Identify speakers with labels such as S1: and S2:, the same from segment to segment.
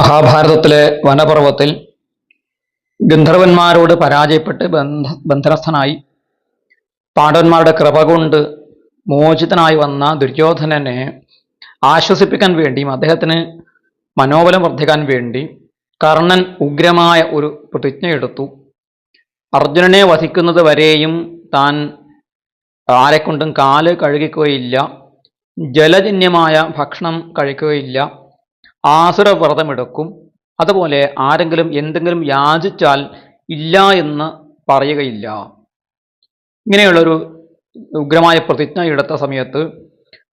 S1: മഹാഭാരതത്തിലെ വനപർവത്തിൽ ഗന്ധർവന്മാരോട് പരാജയപ്പെട്ട് ബന്ധ ബന്ധനസ്ഥനായി. പാണ്ഡവന്മാരുടെ കൃപ കൊണ്ട് മോചിതനായി വന്ന ദുര്യോധനനെ ആശ്വസിപ്പിക്കാൻ വേണ്ടിയും അദ്ദേഹത്തിന് മനോബലം വർദ്ധിക്കാൻ വേണ്ടി കർണൻ ഉഗ്രമായ ഒരു പ്രതിജ്ഞ എടുത്തു. അർജുനനെ വധിക്കുന്നത് വരെയും താൻ ആരെക്കൊണ്ടും കാൽ കഴുകിക്കുകയില്ല ജലജന്യമായ ഭക്ഷണം കഴിക്കുകയില്ല ആസുര വ്രതമെടുക്കും അതുപോലെ ആരെങ്കിലും എന്തെങ്കിലും യാചിച്ചാൽ ഇല്ല എന്ന് പറയുകയില്ല. ഇങ്ങനെയുള്ളൊരു ഉഗ്രമായ പ്രതിജ്ഞ എടുത്ത സമയത്ത്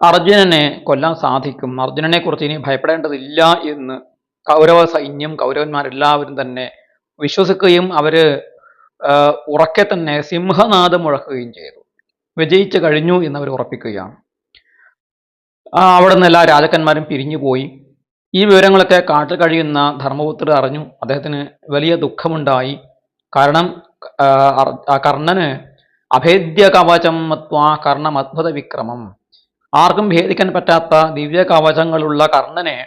S1: അർജുനനെ കൊല്ലാൻ സാധിക്കും. അർജുനനെ കുറിച്ച് ഇനി ഭയപ്പെടേണ്ടതില്ല എന്ന് കൗരവ സൈന്യം കൗരവന്മാരെല്ലാവരും തന്നെ വിശ്വസിക്കുകയും അവർ ഉറക്കെ തന്നെ സിംഹനാദം മുഴക്കുകയും ചെയ്തു. വിജയിച്ചു കഴിഞ്ഞു എന്നവർ ഉറപ്പിക്കുകയാണ്. അവിടെ നിന്ന് എല്ലാ രാജാക്കന്മാരും പിരിഞ്ഞുപോയി. ഈ വിവരങ്ങളൊക്കെ കാട്ടിൽ കഴിയുന്ന ധർമ്മപുത്രർ അറിഞ്ഞു. അദ്ദേഹത്തിന് വലിയ ദുഃഖമുണ്ടായി. കാരണം കർണന് അഭേദ്യ കവചം മത്വാ കർണം അത്ഭുത വിക്രമം. ആർക്കും ഭേദിക്കാൻ പറ്റാത്ത ദിവ്യ കവചങ്ങളുള്ള കർണനെ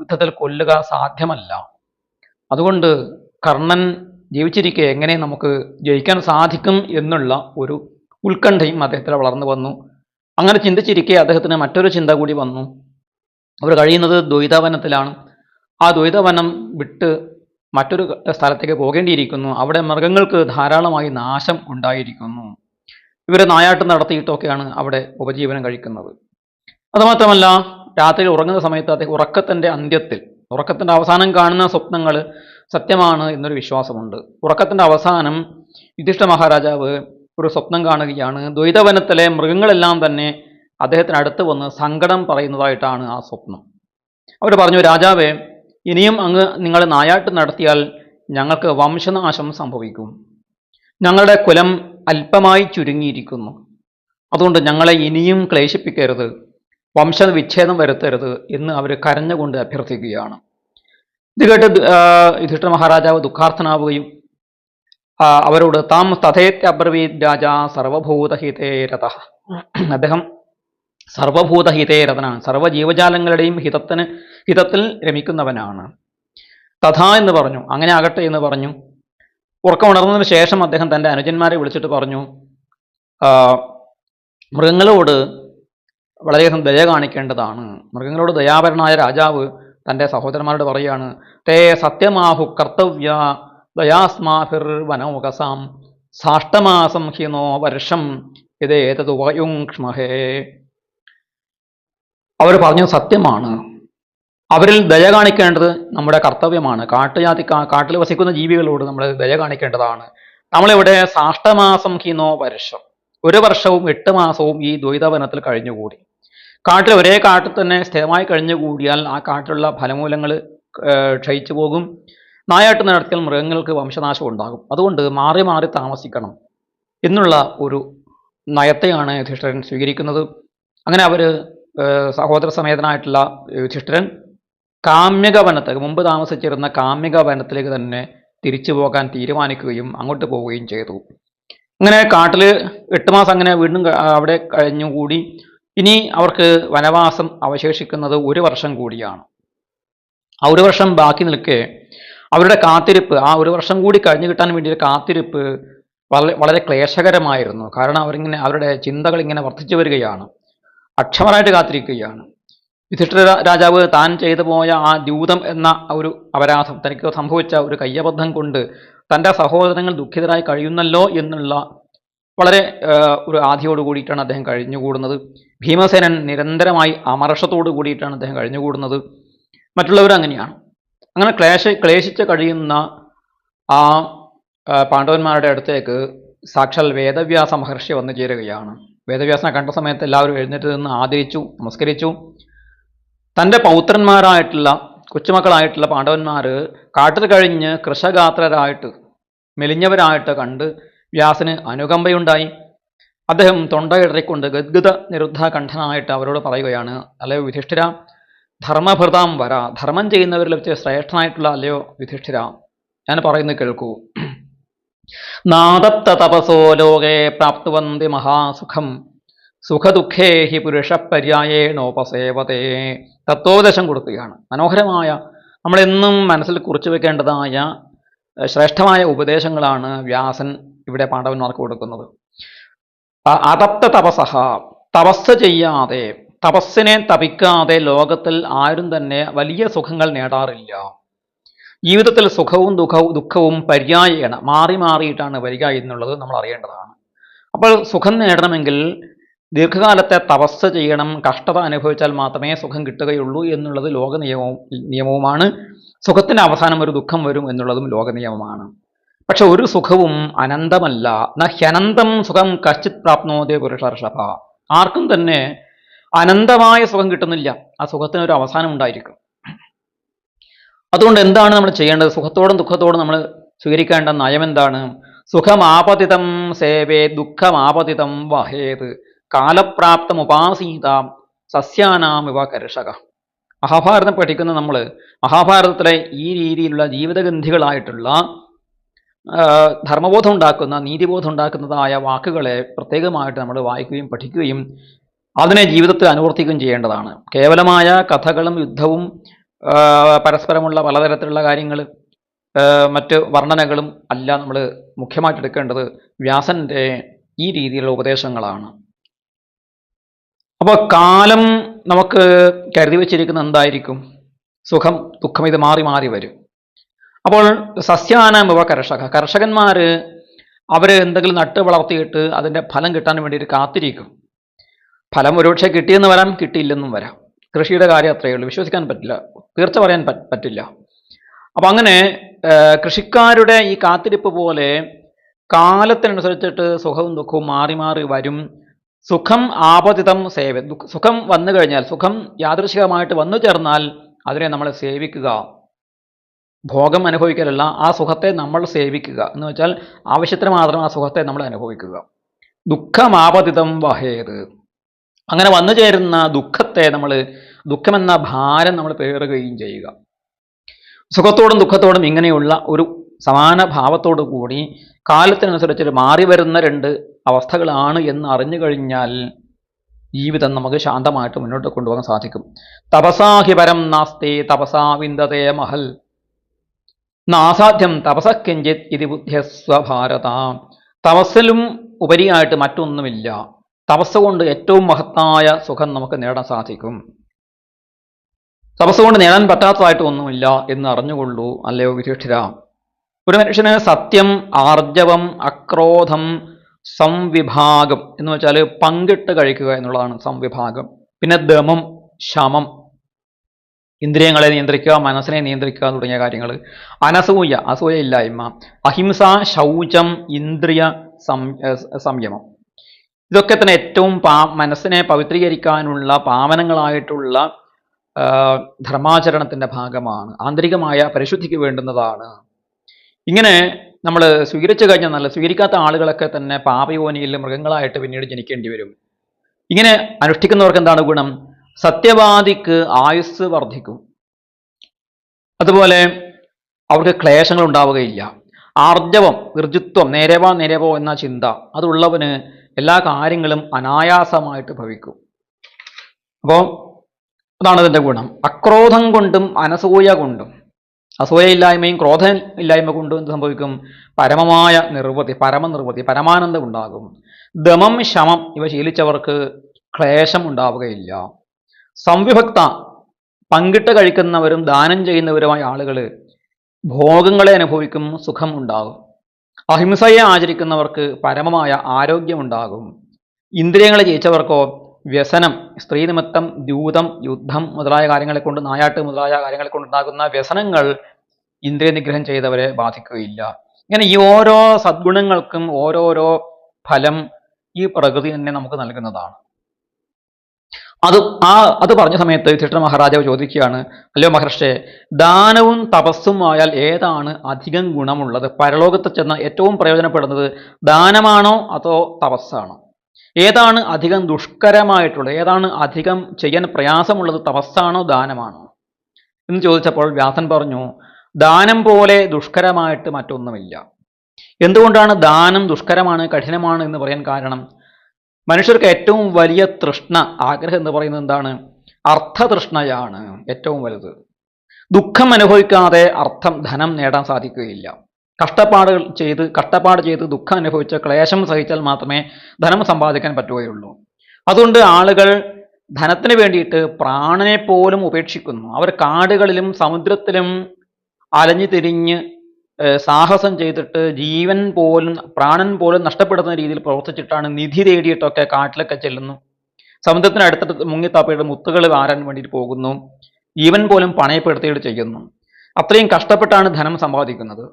S1: യുദ്ധത്തിൽ കൊല്ലുക സാധ്യമല്ല. അതുകൊണ്ട് കർണൻ ജീവിച്ചിരിക്കെ എങ്ങനെ നമുക്ക് ജയിക്കാൻ സാധിക്കും എന്നുള്ള ഒരു ഉത്കണ്ഠയും അദ്ദേഹത്തിൽ വളർന്നു വന്നു. അങ്ങനെ ചിന്തിച്ചിരിക്കെ അദ്ദേഹത്തിന് മറ്റൊരു ചിന്ത കൂടി വന്നു. അവർ കഴിയുന്നത് ദ്വൈതവനത്തിലാണ്. ആ ദ്വൈതവനം വിട്ട് മറ്റൊരു സ്ഥലത്തേക്ക് പോകേണ്ടിയിരിക്കുന്നു. അവിടെ മൃഗങ്ങൾക്ക് ധാരാളമായി നാശം ഉണ്ടായിരിക്കുന്നു. ഇവർ നായാട്ടം നടത്തിയിട്ടൊക്കെയാണ് അവിടെ ഉപജീവനം കഴിക്കുന്നത്. അതുമാത്രമല്ല രാത്രി ഉറങ്ങുന്ന സമയത്ത് അദ്ദേഹം ഉറക്കത്തിന്റെ അന്ത്യത്തിൽ ഉറക്കത്തിന്റെ അവസാനം കാണുന്ന സ്വപ്നങ്ങൾ സത്യമാണ് എന്നൊരു വിശ്വാസമുണ്ട്. ഉറക്കത്തിന്റെ അവസാനം യുധിഷ്ഠ മഹാരാജാവ് ഒരു സ്വപ്നം കാണുകയാണ്. ദ്വൈതവനത്തിലെ മൃഗങ്ങളെല്ലാം തന്നെ അദ്ദേഹത്തിന് അടുത്ത് വന്ന് സങ്കടം പറയുന്നതായിട്ടാണ് ആ സ്വപ്നം. അവർ പറഞ്ഞു രാജാവേ ഇനിയും അങ്ങ് നിങ്ങൾ നായാട്ട് നടത്തിയാൽ ഞങ്ങൾക്ക് വംശനാശം സംഭവിക്കും. ഞങ്ങളുടെ കുലം അല്പമായി ചുരുങ്ങിയിരിക്കുന്നു. അതുകൊണ്ട് ഞങ്ങളെ ഇനിയും ക്ലേശിപ്പിക്കരുത് വംശവിച്ഛേദം വരുത്തരുത് എന്ന് അവർ കരഞ്ഞുകൊണ്ട് അഭ്യർത്ഥിക്കുകയാണ്. ഇത് കേട്ട് യുധിഷ്ഠ മഹാരാജാവ് ദുഃഖാർത്ഥനാവുകയും അവരോട് താം തഥേത്യബ്രവീത് രാജ സർവഭൂതഹിതേ രഥ. അദ്ദേഹം സർവഭൂതഹിതേ രഥനാണ് സർവ ജീവജാലങ്ങളുടെയും ഹിതത്തിന് ഹിതത്തിൽ രമിക്കുന്നവനാണ്. തഥാ എന്ന് പറഞ്ഞു. അങ്ങനെ ആകട്ടെ എന്ന് പറഞ്ഞു. ഉറക്കമുണർന്നതിന് ശേഷം അദ്ദേഹം തന്റെ അനുജന്മാരെ വിളിച്ചിട്ട് പറഞ്ഞു മൃഗങ്ങളോട് വളരെയധികം ദയ കാണിക്കേണ്ടതാണ്. മൃഗങ്ങളോട് ദയാപരനായ രാജാവ് തന്റെ സഹോദരന്മാരോട് പറയുകയാണ് തേ സത്യമാഹു കർത്തവ്യ ദയാസ്മാഭിർ വനോകസാം സാഷ്ടമാസം ഹിനോ വർഷം ഇതേതുപയുങ്ക്ഷ്മഹേ അവർ പറഞ്ഞത് സത്യമാണ്. അവരിൽ ദയ കാണിക്കേണ്ടത് നമ്മുടെ കർത്തവ്യമാണ്. കാട്ടുജാതി കാട്ടിൽ വസിക്കുന്ന ജീവികളോട് നമ്മൾ ദയ കാണിക്കേണ്ടതാണ്. നമ്മളിവിടെ സാഷ്ടമാസം ഹിനോ വർഷം ഒരു വർഷവും എട്ട് മാസവും ഈ ദ്വൈതവനത്തിൽ കഴിഞ്ഞുകൂടി. കാട്ടിൽ ഒരേ കാട്ടിൽ തന്നെ സ്ഥിരമായി കഴിഞ്ഞുകൂടിയാൽ ആ കാട്ടിലുള്ള ഫലമൂലങ്ങൾ ക്ഷയിച്ചു പോകും. നായാട്ട് നടത്തിയാൽ മൃഗങ്ങൾക്ക് വംശനാശം ഉണ്ടാകും. അതുകൊണ്ട് മാറി മാറി താമസിക്കണം എന്നുള്ള ഒരു നയത്തെയാണ് യുധിഷ്ഠരൻ സ്വീകരിക്കുന്നത്. അങ്ങനെ അവർ സഹോദര സമേതനായിട്ടുള്ള യുധിഷ്ഠിരൻ കാമ്യക വനത്ത് മുമ്പ് താമസിച്ചിരുന്ന കാമ്യക വനത്തിലേക്ക് തന്നെ തിരിച്ചു പോകാൻ തീരുമാനിക്കുകയും അങ്ങോട്ട് പോവുകയും ചെയ്തു. അങ്ങനെ കാട്ടിൽ എട്ട് മാസം അങ്ങനെ വീണ്ടും അവിടെ കഴിഞ്ഞുകൂടി ഇനി അവർക്ക് വനവാസം അവശേഷിക്കുന്നത് ഒരു വർഷം കൂടിയാണ്. ആ ഒരു വർഷം ബാക്കി നിൽക്കെ അവരുടെ കാത്തിരിപ്പ് ആ ഒരു വർഷം കൂടി കഴിഞ്ഞു കിട്ടാൻ വേണ്ടി ഒരു കാത്തിരിപ്പ് വളരെ വളരെ ക്ലേശകരമായിരുന്നു. കാരണം അവരിങ്ങനെ അവരുടെ ചിന്തകൾ ഇങ്ങനെ വർദ്ധിച്ചു വരികയാണ്. അക്ഷമരായിട്ട് കാത്തിരിക്കുകയാണ്. യുധിഷ്ഠിര രാജാവ് താൻ ചെയ്തു പോയ ആ ദ്യൂതം എന്ന ഒരു അപരാധം തനിക്ക് സംഭവിച്ച ഒരു കയ്യബദ്ധം കൊണ്ട് തന്റെ സഹോദരങ്ങൾ ദുഃഖിതരായി കഴിയുന്നല്ലോ എന്നുള്ള വളരെ ഒരു ആധിയോട് കൂടിയിട്ടാണ് അദ്ദേഹം കഴിഞ്ഞുകൂടുന്നത്. ഭീമസേനൻ നിരന്തരമായി അമർഷത്തോട് കൂടിയിട്ടാണ് അദ്ദേഹം കഴിഞ്ഞുകൂടുന്നത്. മറ്റുള്ളവർ അങ്ങനെയാണ്. അങ്ങനെ ക്ലേശ ക്ലേശിച്ച് കഴിയുന്ന ആ, പാണ്ഡവന്മാരുടെ അടുത്തേക്ക് സാക്ഷാൽ വേദവ്യാസ മഹർഷി വന്നു ചേരുകയാണ്. വേദവ്യാസനെ കണ്ട സമയത്ത് എല്ലാവരും എഴുന്നേറ്റ് നിന്ന് ആദരിച്ചു നമസ്കരിച്ചു. തന്റെ പൗത്രന്മാരായിട്ടുള്ള കൊച്ചുമക്കളായിട്ടുള്ള പാണ്ഡവന്മാർ കാട്ടിൽ കഴിഞ്ഞ് കൃഷഗാത്രരായിട്ട് മെലിഞ്ഞവരായിട്ട് കണ്ട് വ്യാസന് അനുകമ്പയുണ്ടായി. അദ്ദേഹം തൊണ്ടയിടറിക്കൊണ്ട് ഗദ്ഗത നിരുദ്ധ കണ്ഠനായിട്ട് അവരോട് പറയുകയാണ് അല്ലയോ യുധിഷ്ഠിര ധർമ്മഭൃതാം വര. ധർമ്മം ചെയ്യുന്നവരിൽ വെച്ച് ശ്രേഷ്ഠനായിട്ടുള്ള അല്ലയോ യുധിഷ്ഠിര? ഞാൻ പറയുന്നത് കേൾക്കൂ. നാദത്ത തപസോ ലോകേ പ്രാപ്തുവന്തി മഹാസുഖം. സുഖദുഃഖേ ഹി പുരുഷപര്യായേണോപസേവതേ തത്വോപദേശം കൊടുക്കുകയാണ്. മനോഹരമായ നമ്മളെന്നും മനസ്സിൽ കുറിച്ചു വെക്കേണ്ടതായ ശ്രേഷ്ഠമായ ഉപദേശങ്ങളാണ് വ്യാസൻ ഇവിടെ പാണ്ഡവന്മാർക്ക് കൊടുക്കുന്നത്. അതപ്ത തപസഹ തപസ് ചെയ്യാതെ തപസ്സിനെ തപിക്കാതെ ലോകത്തിൽ ആരും തന്നെ വലിയ സുഖങ്ങൾ നേടാറില്ല. ജീവിതത്തിൽ സുഖവും ദുഃഖവും ദുഃഖവും പര്യായേണ മാറി മാറിയിട്ടാണ് വരിക എന്നുള്ളത് നമ്മൾ അറിയേണ്ടതാണ്. അപ്പോൾ സുഖം നേടണമെങ്കിൽ ദീർഘകാലത്തെ തപസ് ചെയ്യണം. കഷ്ടത അനുഭവിച്ചാൽ മാത്രമേ സുഖം കിട്ടുകയുള്ളൂ എന്നുള്ളത് ലോക നിയമവും നിയമവുമാണ്. സുഖത്തിന് അവസാനം ഒരു ദുഃഖം വരും എന്നുള്ളതും ലോക നിയമമാണ്. പക്ഷെ ഒരു സുഖവും അനന്തമല്ല. ന ഹ്യനന്തം സുഖം കശ്ചിത് പ്രാപ്നോദേ പുരുഷർഷഭ. ആർക്കും തന്നെ അനന്തമായ സുഖം കിട്ടുന്നില്ല. ആ സുഖത്തിന് ഒരു അവസാനം ഉണ്ടായിരിക്കും. അതുകൊണ്ട് എന്താണ് നമ്മൾ ചെയ്യേണ്ടത്? സുഖത്തോടും ദുഃഖത്തോടും നമ്മൾ സ്വീകരിക്കേണ്ട നയം എന്താണ്? സുഖമാപതിതം സേവേ ദുഃഖമാപതിതം വഹേത് കാലപ്രാപ്തം ഉപാസീത സസ്യാനാം ഇവ കർഷക. മഹാഭാരതം പഠിക്കുന്ന നമ്മൾ മഹാഭാരതത്തിലെ ഈ രീതിയിലുള്ള ജീവിതഗന്ധികളായിട്ടുള്ള ധർമ്മബോധം ഉണ്ടാക്കുന്ന നീതിബോധം ഉണ്ടാക്കുന്നതായ വാക്കുകളെ പ്രത്യേകമായിട്ട് നമ്മൾ വായിക്കുകയും പഠിക്കുകയും അതിനെ ജീവിതത്തിൽ അനുവർത്തിക്കുകയും ചെയ്യേണ്ടതാണ്. കേവലമായ കഥകളും യുദ്ധവും പരസ്പരമുള്ള പലതരത്തിലുള്ള കാര്യങ്ങൾ മറ്റ് വർണനകളും അല്ല നമ്മൾ മുഖ്യമായിട്ട് എടുക്കേണ്ടത് വ്യാസന്റെ ഈ രീതിയിലുള്ള ഉപദേശങ്ങളാണ്. അപ്പോൾ കാലം നമുക്ക് കരുതി വച്ചിരിക്കുന്ന എന്തായിരിക്കും? സുഖം ദുഃഖം ഇത് മാറി മാറി വരും. അപ്പോൾ സസ്യാനാം ഇവ കർഷക. കർഷകന്മാർ അവർ എന്തെങ്കിലും നട്ട് വളർത്തിയിട്ട് അതിന്റെ ഫലം കിട്ടാൻ വേണ്ടിയിട്ട് കാത്തിരിക്കും. ഫലം ഒരുപക്ഷെ കിട്ടിയെന്ന് വരാം കിട്ടിയില്ലെന്നും വരാം. കൃഷിയുടെ കാര്യം അത്രയേ ഉള്ളൂ. വിശ്വസിക്കാൻ പറ്റില്ല. തീർച്ച പറയാൻ പറ്റില്ല. അപ്പം അങ്ങനെ കൃഷിക്കാരുടെ ഈ കാത്തിരിപ്പ് പോലെ കാലത്തിനനുസരിച്ചിട്ട് സുഖവും ദുഃഖവും മാറി മാറി വരും. സുഖം ആപതിതം സേവ സുഖം വന്നു കഴിഞ്ഞാൽ സുഖം യാദൃശികമായിട്ട് വന്നു ചേർന്നാൽ അതിനെ നമ്മൾ സേവിക്കുക. ഭോഗം അനുഭവിക്കലല്ല ആ സുഖത്തെ നമ്മൾ സേവിക്കുക. എന്ന് വെച്ചാൽ ആവശ്യത്തിന് മാത്രം ആ സുഖത്തെ നമ്മൾ അനുഭവിക്കുക. ദുഃഖമാപതിതം വഹേത്. അങ്ങനെ വന്നു ചേരുന്ന ദുഃഖത്തെ നമ്മൾ ദുഃഖമെന്ന ഭാരം നമ്മൾ പേറുകയും ചെയ്യുക. സുഖത്തോടും ദുഃഖത്തോടും ഇങ്ങനെയുള്ള ഒരു സമാന ഭാവത്തോടു കൂടി കാലത്തിനനുസരിച്ച് മാറി വരുന്ന രണ്ട് അവസ്ഥകളാണ് എന്ന് അറിഞ്ഞു കഴിഞ്ഞാൽ ജീവിതം നമുക്ക് ശാന്തമായിട്ട് മുന്നോട്ട് കൊണ്ടുപോകാൻ സാധിക്കും. തപസാഹി പരം നാസ്തേ തപസാ വിന്ദതേ മഹൽ. നാസാധ്യം തപസക്കിഞ്ചിത് ഇതി ബുദ്ധ്യസ്വഭാരത. തപസ്സിലും ഉപരിയായിട്ട് മറ്റൊന്നുമില്ല. തപസ് കൊണ്ട് ഏറ്റവും മഹത്തായ സുഖം നമുക്ക് നേടാൻ സാധിക്കും. തപസ് കൊണ്ട് നേടാൻ പറ്റാത്തതായിട്ട് ഒന്നുമില്ല എന്ന് അറിഞ്ഞുകൊള്ളൂ അല്ലയോ വിധിഷ്ഠിര? ഒരു മനുഷ്യന് സത്യം ആർജവം അക്രോധം സംവിഭാഗം എന്ന് വെച്ചാൽ പങ്കിട്ട് കഴിക്കുക എന്നുള്ളതാണ് സംവിഭാഗം. പിന്നെ ദമം ശമം. ഇന്ദ്രിയങ്ങളെ നിയന്ത്രിക്കുക മനസ്സിനെ നിയന്ത്രിക്കുക തുടങ്ങിയ കാര്യങ്ങൾ അനസൂയ അസൂയ ഇല്ലായ്മ. അഹിംസ ശൗചം ഇന്ദ്രിയ സംയമം. ഇതൊക്കെ തന്നെ ഏറ്റവും പാ മനസ്സിനെ പവിത്രീകരിക്കാനുള്ള പാവനങ്ങളായിട്ടുള്ള ധർമാചരണത്തിന്റെ ഭാഗമാണ്. ആന്തരികമായ പരിശുദ്ധിക്ക് വേണ്ടുന്നതാണ്. ഇങ്ങനെ നമ്മൾ സ്വീകരിച്ചു കഴിഞ്ഞാൽ നല്ല സ്വീകരിക്കാത്ത ആളുകളൊക്കെ തന്നെ പാപയോനിയിൽ മൃഗങ്ങളായിട്ട് പിന്നീട് ജനിക്കേണ്ടി വരും. ഇങ്ങനെ അനുഷ്ഠിക്കുന്നവർക്ക് എന്താണ് ഗുണം? സത്യവാദിക്ക് ആയുസ് വർദ്ധിക്കും. അതുപോലെ അവർക്ക് ക്ലേശങ്ങൾ ഉണ്ടാവുകയില്ല. ആർജവം വിർജിത്വം നേരവാ നേരവോ എന്ന ചിന്ത അതുള്ളവന് എല്ലാ കാര്യങ്ങളും അനായാസമായിട്ട് ഭവിക്കും. അപ്പോൾ അതാണ് അതിന്റെ ഗുണം. അക്രോധം കൊണ്ടും അനസൂയ കൊണ്ടും അസൂയയില്ലായ്മയും ക്രോധ ഇല്ലായ്മ കൊണ്ടും എന്ത് സംഭവിക്കും? പരമമായ നിർവൃതി പരമനിർവൃതി പരമാനന്ദം ഉണ്ടാകും. ദമം ശമം ഇവ ശീലിച്ചവർക്ക് ക്ലേശം ഉണ്ടാവുകയില്ല. സംവിഭക്ത പങ്കിട്ട് കഴിക്കുന്നവരും ദാനം ചെയ്യുന്നവരുമായ ആളുകൾ ഭോഗങ്ങളെ അനുഭവിക്കും സുഖം ഉണ്ടാകും. അഹിംസയെ ആചരിക്കുന്നവർക്ക് പരമമായ ആരോഗ്യമുണ്ടാകും. ഇന്ദ്രിയങ്ങളെ ജയിച്ചവർക്കോ വ്യസനം സ്ത്രീ നിമിത്തം ദ്യൂതം യുദ്ധം മുതലായ കാര്യങ്ങളെ കൊണ്ട് നായാട്ട് മുതലായ കാര്യങ്ങളെ കൊണ്ടുണ്ടാകുന്ന വ്യസനങ്ങൾ ഇന്ദ്രിയ നിഗ്രഹം ചെയ്തവരെ ബാധിക്കുകയില്ല. ഇങ്ങനെ ഈ ഓരോ സദ്ഗുണങ്ങൾക്കും ഓരോരോ ഫലം ഈ പ്രകൃതി തന്നെ നമുക്ക് നൽകുന്നതാണ്. അത് ആ അത് പറഞ്ഞ സമയത്ത് യുധിഷ്ഠിര മഹാരാജാവ് ചോദിക്കുകയാണ് അല്ലയോ മഹർഷേ ദാനവും തപസ്സും ആയാൽ ഏതാണ് അധികം ഗുണമുള്ളത്? പരലോകത്ത് ചെന്ന ഏറ്റവും പ്രയോജനപ്പെടുന്നത് ദാനമാണോ അതോ തപസ്സാണോ? ഏതാണ് അധികം ദുഷ്കരമായിട്ടുള്ളത്? ഏതാണ് അധികം ചെയ്യാൻ പ്രയാസമുള്ളത്? തപസ്സാണോ ദാനമാണോ? എന്ന് ചോദിച്ചപ്പോൾ വ്യാസൻ പറഞ്ഞു ദാനം പോലെ ദുഷ്കരമായിട്ട് മറ്റൊന്നുമില്ല. എന്തുകൊണ്ടാണ് ദാനം ദുഷ്കരമാണ് കഠിനമാണ് എന്ന് പറയാൻ കാരണം? മനുഷ്യർക്ക് ഏറ്റവും വലിയ തൃഷ്ണ ആഗ്രഹം എന്ന് പറയുന്നത് എന്താണ്? അർത്ഥതൃഷ്ണയാണ് ഏറ്റവും വലുത്. ദുഃഖം അനുഭവിക്കാതെ അർത്ഥം ധനം നേടാൻ സാധിക്കുകയില്ല. കഷ്ടപ്പാടുകൾ ചെയ്ത് കഷ്ടപ്പാട് ചെയ്ത് ദുഃഖം അനുഭവിച്ച് ക്ലേശം സഹിച്ചാൽ മാത്രമേ ധനം സമ്പാദിക്കാൻ പറ്റുകയുള്ളൂ. അതുകൊണ്ട് ആളുകൾ ധനത്തിന് വേണ്ടിയിട്ട് പ്രാണനെ പോലും ഉപേക്ഷിക്കുന്നു. അവർ കാടുകളിലും സമുദ്രത്തിലും അലഞ്ഞു തിരിഞ്ഞ് സാഹസം ചെയ്തിട്ട് ജീവൻ പോലും പ്രാണൻ പോലും നഷ്ടപ്പെടുന്ന രീതിയിൽ പ്രവർത്തിച്ചിട്ടാണ് നിധി തേടിയിട്ടൊക്കെ കാട്ടിലൊക്കെ ചെല്ലുന്നു. സമുദ്രത്തിനടുത്തിട്ട് മുങ്ങിത്താപ്പയുടെ മുത്തുകൾ വാരാൻ വേണ്ടിയിട്ട് പോകുന്നു. ജീവൻ പോലും പണയപ്പെടുത്തിയിട്ട് ചെയ്യുന്നു. അത്രയും കഷ്ടപ്പെട്ടാണ് ധനം സമ്പാദിക്കുന്നത്.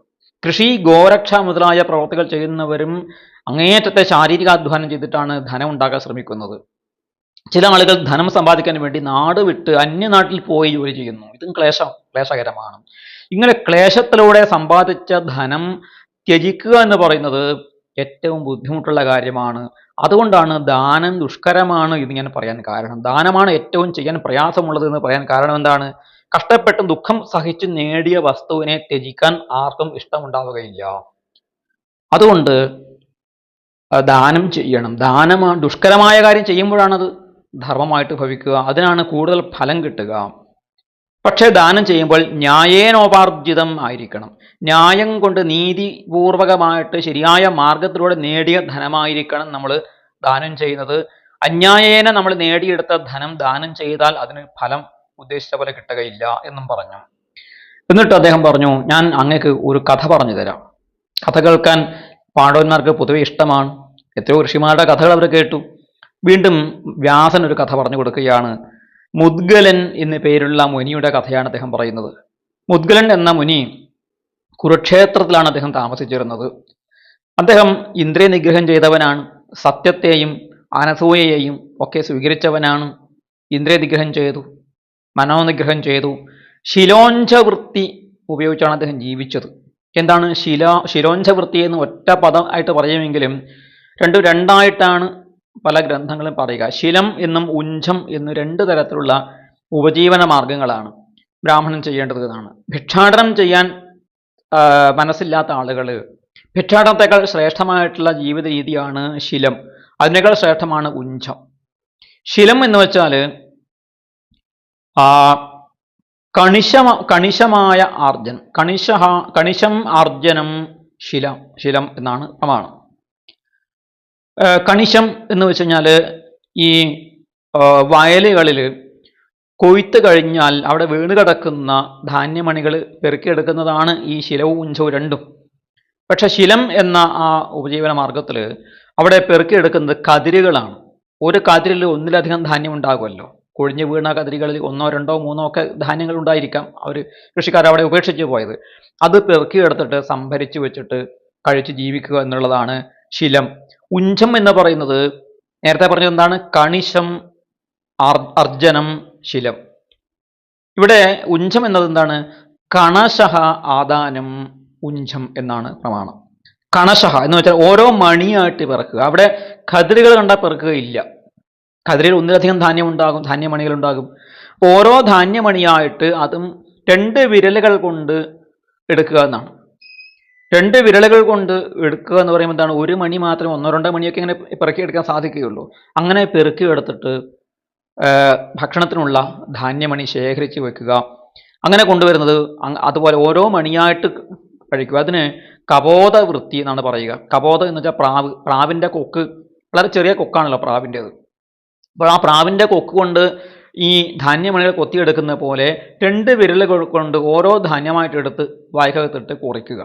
S1: കൃഷി ഗോരക്ഷ മുതലായ പ്രവർത്തികൾ ചെയ്യുന്നവരും അങ്ങേയറ്റത്തെ ശാരീരിക അധ്വാനം ചെയ്തിട്ടാണ് ധനം ഉണ്ടാക്കാൻ ശ്രമിക്കുന്നത്. ചില ആളുകൾ ധനം സമ്പാദിക്കാൻ വേണ്ടി നാട് വിട്ട് അന്യനാട്ടിൽ പോയി ജോലി ചെയ്യുന്നു. ഇതും ക്ലേശം ക്ലേശകരമാണ്. ഇങ്ങനെ ക്ലേശത്തിലൂടെ സമ്പാദിച്ച ധനം ത്യജിക്കുക എന്ന് പറയുന്നത് ഏറ്റവും ബുദ്ധിമുട്ടുള്ള കാര്യമാണ്. അതുകൊണ്ടാണ് ദാനം ദുഷ്കരമാണ് ഇതിങ്ങനെ പറയാൻ കാരണം. ദാനമാണ് ഏറ്റവും ചെയ്യാൻ പ്രയാസമുള്ളത് എന്ന് പറയാൻ കാരണം എന്താണ്? കഷ്ടപ്പെട്ട് ദുഃഖം സഹിച്ച് നേടിയ വസ്തുവിനെ ത്യജിക്കാൻ ആർക്കും ഇഷ്ടമുണ്ടാവുകയില്ല. അതുകൊണ്ട് ദാനം ചെയ്യണം. ദാനമാണ് ദുഷ്കരമായ കാര്യം ചെയ്യുമ്പോഴാണത് ധർമ്മമായിട്ട് ഭവിക്കുക. അതിനാണ് കൂടുതൽ ഫലം കിട്ടുക. പക്ഷേ ദാനം ചെയ്യുമ്പോൾ ന്യായേനോപാർജിതം ആയിരിക്കണം. ന്യായം കൊണ്ട് നീതിപൂർവകമായിട്ട് ശരിയായ മാർഗത്തിലൂടെ നേടിയ ധനമായിരിക്കണം നമ്മൾ ദാനം ചെയ്യുന്നത്. അന്യായേന നമ്മൾ നേടിയെടുത്ത ധനം ദാനം ചെയ്താൽ അതിന് ഫലം ഉദ്ദേശിച്ച പോലെ കിട്ടുകയില്ല എന്നും പറഞ്ഞു. എന്നിട്ട് അദ്ദേഹം പറഞ്ഞു ഞാൻ അങ്ങക്ക് ഒരു കഥ പറഞ്ഞു തരാം. കഥ കേൾക്കാൻ പാണ്ഡവന്മാർക്ക് പൊതുവെ ഇഷ്ടമാണ്. എത്രയോ ഋഷിമാരുടെ കഥകൾ അവർ കേട്ടു. വീണ്ടും വ്യാസൻ ഒരു കഥ പറഞ്ഞു കൊടുക്കുകയാണ്. മുദ്ഗലൻ എന്ന് പേരുള്ള മുനിയുടെ കഥയാണ് അദ്ദേഹം പറയുന്നത്. മുദ്ഗലൻ എന്ന മുനി കുരുക്ഷേത്രത്തിലാണ് അദ്ദേഹം താമസിച്ചിരുന്നത്. അദ്ദേഹം ഇന്ദ്രിയ നിഗ്രഹം ചെയ്തവനാണ് സത്യത്തെയും അനസൂയയെയും ഒക്കെ സ്വീകരിച്ചവനാണ് ഇന്ദ്രിയ നിഗ്രഹം ചെയ്തു മനോനിഗ്രഹം ചെയ്തു. ശിലോഞ്ചവൃത്തി ഉപയോഗിച്ചാണ് അദ്ദേഹം ജീവിച്ചത്. എന്താണ് ശില ശിലോഞ്ചവൃത്തി എന്ന് ഒറ്റ പദം ആയിട്ട് പറയുമെങ്കിലും രണ്ടും രണ്ടായിട്ടാണ് പല ഗ്രന്ഥങ്ങളും പറയുക. ശിലം എന്നും ഉഞ്ചം എന്നും രണ്ട് തരത്തിലുള്ള ഉപജീവന മാർഗങ്ങളാണ് ബ്രാഹ്മണൻ ചെയ്യേണ്ടത് എന്നാണ്. ഭിക്ഷാടനം ചെയ്യാൻ മനസ്സില്ലാത്ത ആളുകൾ ഭിക്ഷാടനത്തെക്കാൾ ശ്രേഷ്ഠമായിട്ടുള്ള ജീവിത രീതിയാണ് ശിലം. അതിനേക്കാൾ ശ്രേഷ്ഠമാണ് ഉഞ്ചം. ശിലം എന്ന് വെച്ചാൽ ആ കണിശമ കണിശമായ ആർജനം. കണിശ കണിശം ആർജനം ശിലം ശിലം എന്നാണ് പ്രമാണം. കണിശം എന്ന് വെച്ച് കഴിഞ്ഞാൽ ഈ വയലുകളിൽ കൊയ്ത്ത് കഴിഞ്ഞാൽ അവിടെ വീണ് കിടക്കുന്ന ധാന്യമണികൾ പെറുക്കിയെടുക്കുന്നതാണ് ഈ ശിലവും ഉഞ്ചവും രണ്ടും പക്ഷെ ശിലം എന്ന ആ ഉപജീവന മാർഗത്തിൽ അവിടെ പെറുക്കിയെടുക്കുന്നത് കതിരുകളാണ്. ഒരു കതിരിൽ ഒന്നിലധികം ധാന്യം ഉണ്ടാകുമല്ലോ കൊഴിഞ്ഞു വീണ കതിരുകളിൽ ഒന്നോ രണ്ടോ മൂന്നോ ഒക്കെ ധാന്യങ്ങൾ ഉണ്ടായിരിക്കാം അവർ കൃഷിക്കാർ അവിടെ ഉപേക്ഷിച്ച് പോയത്. അത് പെറുക്കിയെടുത്തിട്ട് സംഭരിച്ചു വെച്ചിട്ട് കഴിച്ച് ജീവിക്കുക എന്നുള്ളതാണ് ശിലം. ഉഞ്ചം എന്ന് പറയുന്നത് നേരത്തെ പറഞ്ഞത് എന്താണ്? കണിശം അർജനം ശിലം. ഇവിടെ ഉഞ്ചം എന്നത് എന്താണ്? കണശഹ ആദാനം ഉഞ്ചം എന്നാണ് പ്രമാണം. കണശഹ എന്ന് വെച്ചാൽ ഓരോ മണിയായിട്ട് പിറക്കുക. അവിടെ കതിരുകൾ കണ്ടാൽ പിറക്കുകയില്ല. കതിരിൽ ഒന്നിലധികം ധാന്യം ഉണ്ടാകും ധാന്യമണികൾ ഉണ്ടാകും ഓരോ ധാന്യമണിയായിട്ട് അതും രണ്ട് വിരലുകൾ കൊണ്ട് എടുക്കുക എന്നാണ്. രണ്ട് വിരലുകൾ കൊണ്ട് എടുക്കുക എന്ന് പറയുമ്പോൾ എന്താണ്? ഒരു മണി മാത്രം ഒന്നോ രണ്ടോ മണിയൊക്കെ ഇങ്ങനെ പെറുക്കിയെടുക്കാൻ സാധിക്കുകയുള്ളൂ. അങ്ങനെ പെറുക്കി എടുത്തിട്ട് ഭക്ഷണത്തിനുള്ള ധാന്യമണി ശേഖരിച്ച് വെക്കുക. അങ്ങനെ കൊണ്ടുവരുന്നത് അതുപോലെ ഓരോ മണിയായിട്ട് കഴിക്കുക. അതിന് കബോധ വൃത്തി എന്നാണ് പറയുക. കബോധ എന്ന് വെച്ചാൽ പ്രാവ് പ്രാവിന്റെ കൊക്ക്. വളരെ ചെറിയ കൊക്കാണല്ലോ പ്രാവിന്റേത്. അപ്പോൾ ആ പ്രാവിന്റെ കൊക്ക് കൊണ്ട് ഈ ധാന്യമണികൾ കൊത്തിയെടുക്കുന്ന പോലെ രണ്ട് വിരലുകൾ കൊണ്ട് ഓരോ ധാന്യമായിട്ടെടുത്ത് വായ്ക്കകത്തിട്ട് കുറിക്കുക.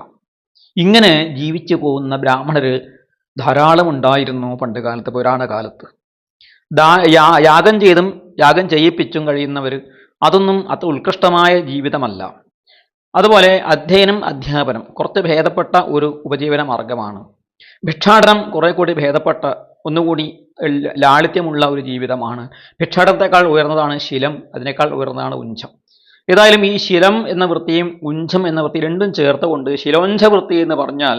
S1: ഇങ്ങനെ ജീവിച്ചു പോകുന്ന ബ്രാഹ്മണർ ധാരാളം ഉണ്ടായിരുന്നു പണ്ട് കാലത്ത് പുരാണ കാലത്ത് യാഗം ചെയ്തും യാഗം ചെയ്യിപ്പിച്ചും കഴിയുന്നവർ അതൊന്നും അത്ര ഉത്കൃഷ്ടമായ ജീവിതമല്ല. അതുപോലെ അധ്യയനം അധ്യാപനം കുറച്ച് ഭേദപ്പെട്ട ഒരു ഉപജീവന മാർഗമാണ് ഭിക്ഷാടനം കുറെ കൂടി ഭേദപ്പെട്ട ഒന്നുകൂടി ലാളിത്യമുള്ള ഒരു ജീവിതമാണ്. ഭിക്ഷാടനത്തെക്കാൾ ഉയർന്നതാണ് ശീലം അതിനേക്കാൾ ഉയർന്നതാണ് ഉഞ്ചം. ഏതായാലും ഈ ശിലം എന്ന വൃത്തിയും ഉഞ്ചം എന്ന വൃത്തി രണ്ടും ചേർത്തുകൊണ്ട് ശിലോഞ്ച വൃത്തി എന്ന് പറഞ്ഞാൽ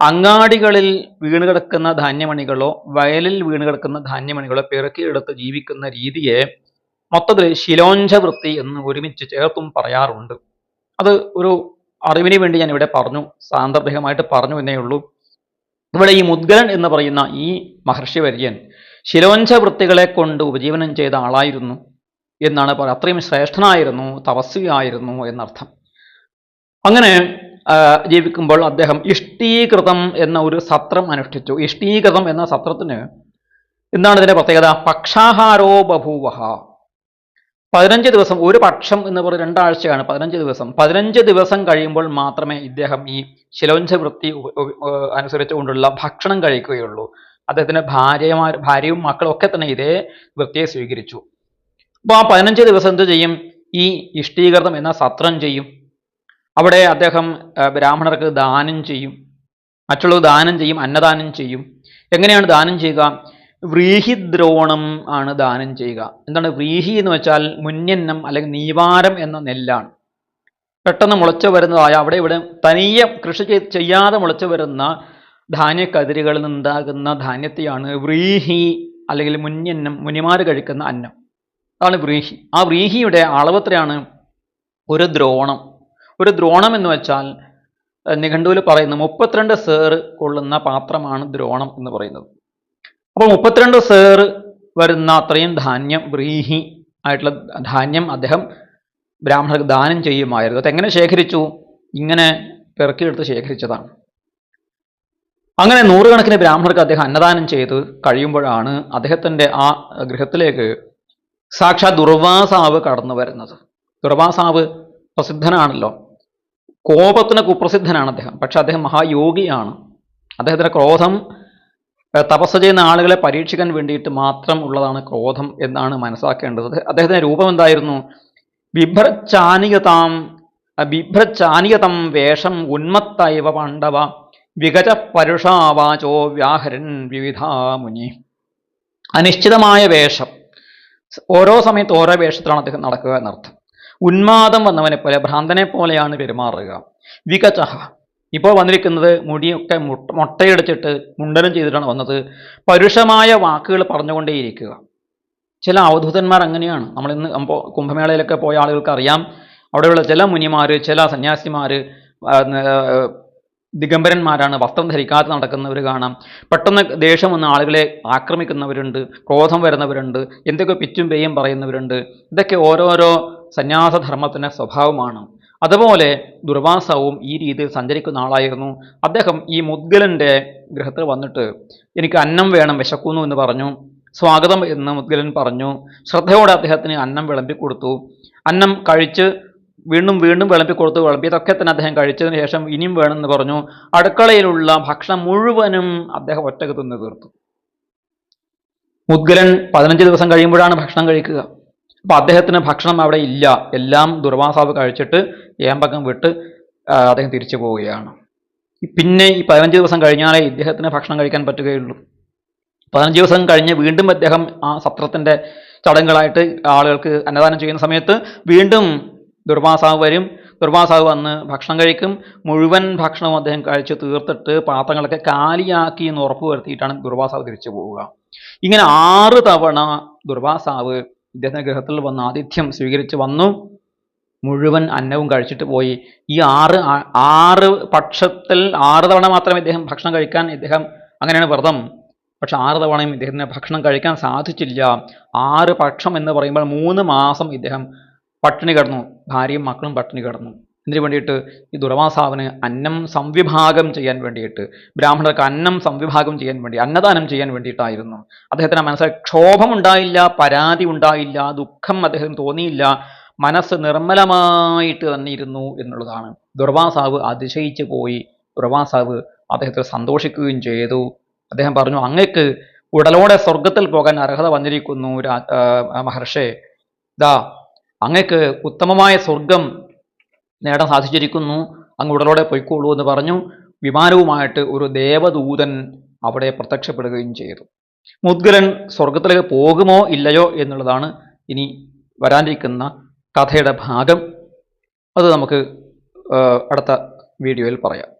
S1: അങ്ങാടികളിൽ വീണ് കിടക്കുന്ന ധാന്യമണികളോ വയലിൽ വീണ് കിടക്കുന്ന ധാന്യമണികളോ പെറുക്കിയെടുത്ത് ജീവിക്കുന്ന രീതിയെ മൊത്തത്തിൽ ശിലോഞ്ച വൃത്തി എന്ന് ഒരുമിച്ച് ചേർത്തും പറയാറുണ്ട്. അത് ഒരു അറിവിന് വേണ്ടി ഞാൻ ഇവിടെ പറഞ്ഞു സാന്ദർഭികമായിട്ട് പറഞ്ഞു എന്നേ ഉള്ളൂ. ഇവിടെ ഈ മുദ്ഗലൻ എന്ന് പറയുന്ന ഈ മഹർഷി വര്യൻ ശിലോഞ്ച വൃത്തികളെ കൊണ്ട് ഉപജീവനം ചെയ്ത ആളായിരുന്നു. എന്നാണ് പറയുക. അത്രയും ശ്രേഷ്ഠനായിരുന്നു തപസ്വിയായിരുന്നു എന്നർത്ഥം. അങ്ങനെ ജീവിക്കുമ്പോൾ അദ്ദേഹം ഇഷ്ടീകൃതം എന്ന ഒരു സത്രം അനുഷ്ഠിച്ചു. ഇഷ്ടീകൃതം എന്ന സത്രത്തിന് എന്താണ് ഇതിന്റെ പ്രത്യേകത? പക്ഷാഹാരോ ബഭൂവഹ. പതിനഞ്ച് ദിവസം ഒരു പക്ഷം എന്ന് പറഞ്ഞ രണ്ടാഴ്ചയാണ് പതിനഞ്ച് ദിവസം. പതിനഞ്ച് ദിവസം കഴിയുമ്പോൾ മാത്രമേ ഇദ്ദേഹം ഈ ശിലോഞ്ച വൃത്തി അനുസരിച്ചുകൊണ്ടുള്ള ഭക്ഷണം കഴിക്കുകയുള്ളൂ. അദ്ദേഹത്തിന്റെ ഭാര്യമാർ ഭാര്യയും മക്കളും ഒക്കെ തന്നെ ഇതേ വൃത്തിയെ സ്വീകരിച്ചു. അപ്പോൾ ആ പതിനഞ്ച് ദിവസം എന്ത് ചെയ്യും? ഈ ഇഷ്ടീകൃതം എന്ന സത്രം ചെയ്യും. അവിടെ അദ്ദേഹം ബ്രാഹ്മണർക്ക് ദാനം ചെയ്യും. മറ്റുള്ളവർ ദാനം ചെയ്യും അന്നദാനം ചെയ്യും. എങ്ങനെയാണ് ദാനം ചെയ്യുക? വ്രീഹിദ്രോണം ആണ് ദാനം ചെയ്യുക. എന്താണ് വ്രീഹി എന്ന് വെച്ചാൽ മുന്യന്നം അല്ലെങ്കിൽ നീവാരം എന്ന നെല്ലാണ്. പെട്ടെന്ന് മുളച്ചു വരുന്നതായ അവിടെ ഇവിടെ തനിയെ കൃഷി ചെയ്യാതെ മുളച്ചു വരുന്ന ധാന്യക്കതിരുകളിൽ നിന്നുണ്ടാകുന്ന ധാന്യത്തെയാണ് വ്രീഹി അല്ലെങ്കിൽ മുന്യന്നം മുനിമാർ കഴിക്കുന്ന അന്നം. അതാണ് വ്രീഹി. ആ വ്രീഹിയുടെ അളവ് എത്രയാണ് ഒരു ദ്രോണം. ഒരു ദ്രോണം എന്ന് വെച്ചാൽ നിഘണ്ടുവിൽ പറയുന്നു മുപ്പത്തിരണ്ട് സേർ കൊള്ളുന്ന പാത്രമാണ് ദ്രോണം എന്ന് പറയുന്നത്. അപ്പോൾ മുപ്പത്തിരണ്ട് സേർ വരുന്ന അത്രയും ധാന്യം വ്രീഹി ആയിട്ടുള്ള ധാന്യം അദ്ദേഹം ബ്രാഹ്മണർക്ക് ദാനം ചെയ്യുമായിരുന്നു. അതെങ്ങനെ ശേഖരിച്ചു? ഇങ്ങനെ പെറുക്കിയെടുത്ത് ശേഖരിച്ചതാണ്. അങ്ങനെ നൂറുകണക്കിന് ബ്രാഹ്മണർക്ക് അദ്ദേഹം അന്നദാനം ചെയ്ത് കഴിയുമ്പോഴാണ് അദ്ദേഹത്തിന്റെ ആ ഗൃഹത്തിലേക്ക് സാക്ഷാത് ദുർവാസാവ് കടന്നു വരുന്നത്. ദുർവാസാവ് പ്രസിദ്ധനാണല്ലോ. കോപത്തിന് കുപ്രസിദ്ധനാണ് അദ്ദേഹം. പക്ഷെ അദ്ദേഹം മഹായോഗിയാണ്. അദ്ദേഹത്തിന്റെ ക്രോധം തപസ് ചെയ്യുന്ന ആളുകളെ പരീക്ഷിക്കാൻ വേണ്ടിയിട്ട് മാത്രം ഉള്ളതാണ് ക്രോധം എന്നാണ് മനസ്സിലാക്കേണ്ടത്. അദ്ദേഹത്തിന്റെ രൂപം എന്തായിരുന്നു? ബിഭ്രചാനികതാം ബിഭ്രചാനികതം വേഷം ഉന്മത്തൈവ പാണ്ഡവ വികച പരുഷാവാചോ വ്യാഹരൻ വിവിധാ മുനി. അനിശ്ചിതമായ വേഷം. ഓരോ സമയത്ത് ഓരോ വേഷത്തിലാണ് അദ്ദേഹം നടക്കുക എന്നർത്ഥം. ഉന്മാദം വന്നവനെ പോലെ ഭ്രാന്തനെ പോലെയാണ് പെരുമാറുക. വികചഹ. ഇപ്പോൾ വന്നിരിക്കുന്നത് മുടിയൊക്കെ മുട്ട മുട്ടയടിച്ചിട്ട് മുണ്ടനം ചെയ്തിട്ടാണ് വന്നത്. പരുഷമായ വാക്കുകൾ പറഞ്ഞുകൊണ്ടേയിരിക്കുക. ചില അവധൂതന്മാർ അങ്ങനെയാണ്. നമ്മൾ ഇന്ന് കുംഭമേളയിലൊക്കെ പോയ ആളുകൾക്ക് അറിയാം. അവിടെയുള്ള ചില മുനിമാർ ചില സന്യാസിമാർ ദിഗംബരന്മാരാണ്. വസ്ത്രം ധരിക്കാതെ നടക്കുന്നവർ കാണാം. പെട്ടെന്ന് ദേഷ്യം വന്ന ആളുകളെ ആക്രമിക്കുന്നവരുണ്ട്. ക്രോധം വരുന്നവരുണ്ട്. എന്തൊക്കെ പിച്ചും പേയും പറയുന്നവരുണ്ട്. ഇതൊക്കെ ഓരോരോ സന്യാസധർമ്മത്തിന്റെ സ്വഭാവമാണ്. അതുപോലെ ദുർവാസവും ഈ രീതിയിൽ സഞ്ചരിക്കുന്ന ആളായിരുന്നു. അദ്ദേഹം ഈ മുദ്ഗലന്റെ ഗൃഹത്തിൽ വന്നിട്ട് എനിക്ക് അന്നം വേണം വിശക്കുന്നു എന്ന് പറഞ്ഞു. സ്വാഗതം എന്ന് മുദ്ഗലൻ പറഞ്ഞു. ശ്രദ്ധയോടെ അദ്ദേഹത്തിന് അന്നം വിളമ്പിക്കൊടുത്തു. അന്നം കഴിച്ച് വീണ്ടും വീണ്ടും വിളമ്പി കൊടുത്തു വിളമ്പിയതൊക്കെ തന്നെ അദ്ദേഹം കഴിച്ചതിന് ശേഷം ഇനിയും വേണമെന്ന് പറഞ്ഞു. അടുക്കളയിലുള്ള ഭക്ഷണം മുഴുവനും അദ്ദേഹം ഒറ്റയ്ക്ക് തിന്ന് തീർത്തു. മുദ്ഗലൻ പതിനഞ്ച് ദിവസം കഴിയുമ്പോഴാണ് ഭക്ഷണം കഴിക്കുക. അപ്പൊ അദ്ദേഹത്തിന് ഭക്ഷണം അവിടെ ഇല്ല. എല്ലാം ദുർവാസാവ് കഴിച്ചിട്ട് ഏമ്പകം വിട്ട് അദ്ദേഹം തിരിച്ചു പോവുകയാണ്. പിന്നെ ഈ പതിനഞ്ച് ദിവസം കഴിഞ്ഞാലേ ഇദ്ദേഹത്തിന് ഭക്ഷണം കഴിക്കാൻ പറ്റുകയുള്ളൂ. പതിനഞ്ച് ദിവസം കഴിഞ്ഞ് വീണ്ടും അദ്ദേഹം ആ സത്രത്തിന്റെ ചടങ്ങുകളായിട്ട് ആളുകൾക്ക് അന്നദാനം ചെയ്യുന്ന സമയത്ത് വീണ്ടും ദുർവാസാവ് വരും. ദുർവാസാവ് വന്ന് ഭക്ഷണം കഴിക്കും. മുഴുവൻ ഭക്ഷണവും അദ്ദേഹം കഴിച്ച് തീർത്തിട്ട് പാത്രങ്ങളൊക്കെ കാലിയാക്കി എന്ന് ഉറപ്പ് വരുത്തിയിട്ടാണ് ദുർവാസാവ് തിരിച്ചു പോവുക. ഇങ്ങനെ ആറ് തവണ ദുർവാസാവ് ഇദ്ദേഹത്തിന്റെ ഗൃഹത്തിൽ വന്ന് ആതിഥ്യം സ്വീകരിച്ച് വന്നു. മുഴുവൻ അന്നവും കഴിച്ചിട്ട് പോയി. ഈ ആറ് ആറ് പക്ഷത്തിൽ ആറ് തവണ മാത്രമേ ഇദ്ദേഹം ഭക്ഷണം കഴിക്കാൻ ഇദ്ദേഹം അങ്ങനെയാണ് വ്രതം. പക്ഷെ ആറ് തവണയും ഇദ്ദേഹത്തിന് ഭക്ഷണം കഴിക്കാൻ സാധിച്ചില്ല. ആറ് പക്ഷം എന്ന് പറയുമ്പോൾ മൂന്ന് മാസം ഇദ്ദേഹം പട്ടിണി കിടന്നു. ഭാര്യയും മക്കളും പട്ടിണി കിടന്നു. ഇതിനു വേണ്ടിയിട്ട് ഈ ദുർവാസാവിന് അന്നം സംവിഭാഗം ചെയ്യാൻ വേണ്ടിയിട്ട് ബ്രാഹ്മണർക്ക് അന്നം സംവിഭാഗം ചെയ്യാൻ വേണ്ടി അന്നദാനം ചെയ്യാൻ വേണ്ടിയിട്ടായിരുന്നു. അദ്ദേഹത്തിന് മനസ്സിൽ ക്ഷോഭമുണ്ടായില്ല പരാതി ഉണ്ടായില്ല ദുഃഖം അദ്ദേഹം തോന്നിയില്ല. മനസ്സ് നിർമ്മലമായിട്ട് തന്നെ ഇരുന്നു എന്നുള്ളതാണ്. ദുർവാസാവ് അതിശയിച്ചു പോയി. ദുർവാസാവ് അദ്ദേഹത്തെ സന്തോഷിക്കുകയും ചെയ്തു. അദ്ദേഹം പറഞ്ഞു അങ്ങക്ക് ഉടലോടെ സ്വർഗത്തിൽ പോകാൻ അർഹത വന്നിരിക്കുന്നു മഹർഷേ. ദാ അങ്ങക്ക് ഉത്തമമായ സ്വർഗം നേടാൻ സാധിച്ചിരിക്കുന്നു. അങ്ങ് ഉടലോടെ പൊയ്ക്കോളൂ എന്ന് പറഞ്ഞു വിമാനവുമായിട്ട് ഒരു ദേവദൂതൻ അവിടെ പ്രത്യക്ഷപ്പെടുകയും ചെയ്തു. മുദ്ഗലൻ സ്വർഗത്തിലേക്ക് പോകുമോ ഇല്ലയോ എന്നുള്ളതാണ് ഇനി വരാനിരിക്കുന്ന കഥയുടെ ഭാഗം. അത് നമുക്ക് അടുത്ത വീഡിയോയിൽ പറയാം.